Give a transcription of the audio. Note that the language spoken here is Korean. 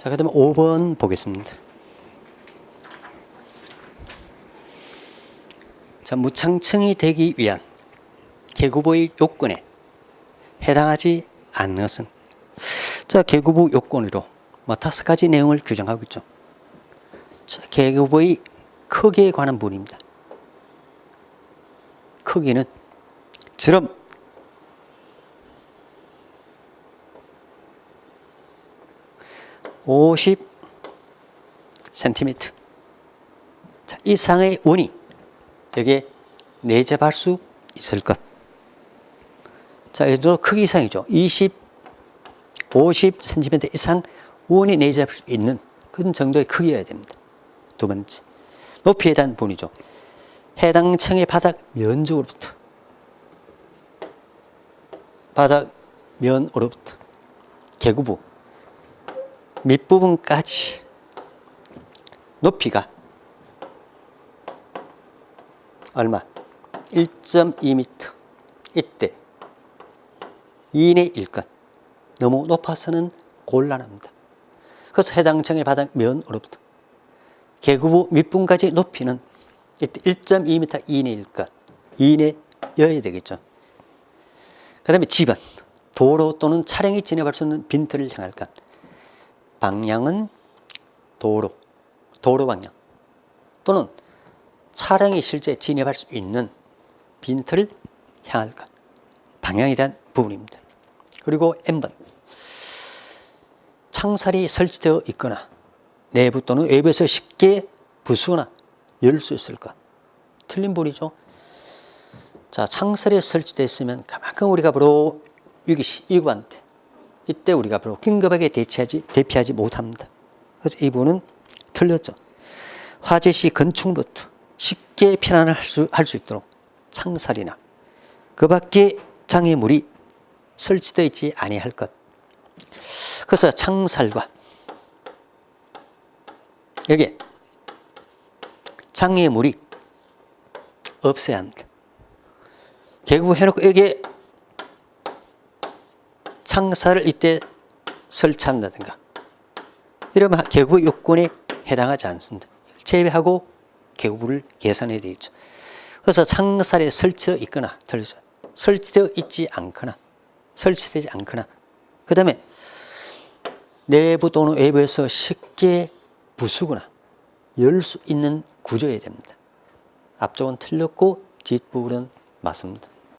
자, 그 다음에 5번 보겠습니다. 자, 무창층이 되기 위한 계급의 요건에 해당하지 않는 것은 자, 계급의 요건으로 뭐 다섯 가지 내용을 규정하고 있죠. 자, 계급의 크기에 관한 부분입니다. 크기는 지름 50 센티미터 자, 이상의 원이 여기에 내접할 수 있을 것. 자, 들어 크기 이상이죠. 20, 50 센티미터 이상 원이 내접할 수 있는 그런 정도의 크기여야 됩니다. 두 번째, 높이에 대한 부분이죠. 해당 층의 바닥 면적으로부터 바닥 면으로부터 계구부 밑부분까지 높이가 얼마? 1.2m 이때 이내일 것 너무 높아서는 곤란합니다. 그래서 해당 층의 바닥 면으로부터 계구부 밑부분까지 높이는 이때 1.2m 이내일 것 이내여야 되겠죠. 그 다음에 집은 도로 또는 차량이 진입할 수 있는 빈터를 향할 것 방향은 도로, 도로 방향 또는 차량이 실제 진입할 수 있는 빈터를 향할 것 방향에 대한 부분입니다. 그리고 N번 창살이 설치되어 있거나 내부 또는 외부에서 쉽게 부수거나 열 수 있을 것 틀린 부분이죠. 자 창살이 설치되어 있으면 그만큼 우리가 바로 위기시 이구한테 이때 우리가 바로 긴급하게 대처하지 대피하지 못합니다. 그래서 이 부분은 틀렸죠. 화재 시 건축부터 쉽게 피난을 할 수 할 수 있도록 창살이나 그 밖에 장애물이 설치되어 있지 아니할 것. 그래서 창살과 여기 장애물이 없어야 합니다. 개구 해놓고 여기 에 창살을 이때 설치한다든가 이러면 개구 요건에 해당하지 않습니다. 제외하고 개구를 계산해야 되겠죠. 그래서 창살에 설치되어 있거나 설치되어 있지 않거나 설치되지 않거나 그 다음에 내부 또는 외부에서 쉽게 부수거나 열 수 있는 구조여야 됩니다. 앞쪽은 틀렸고 뒷부분은 맞습니다.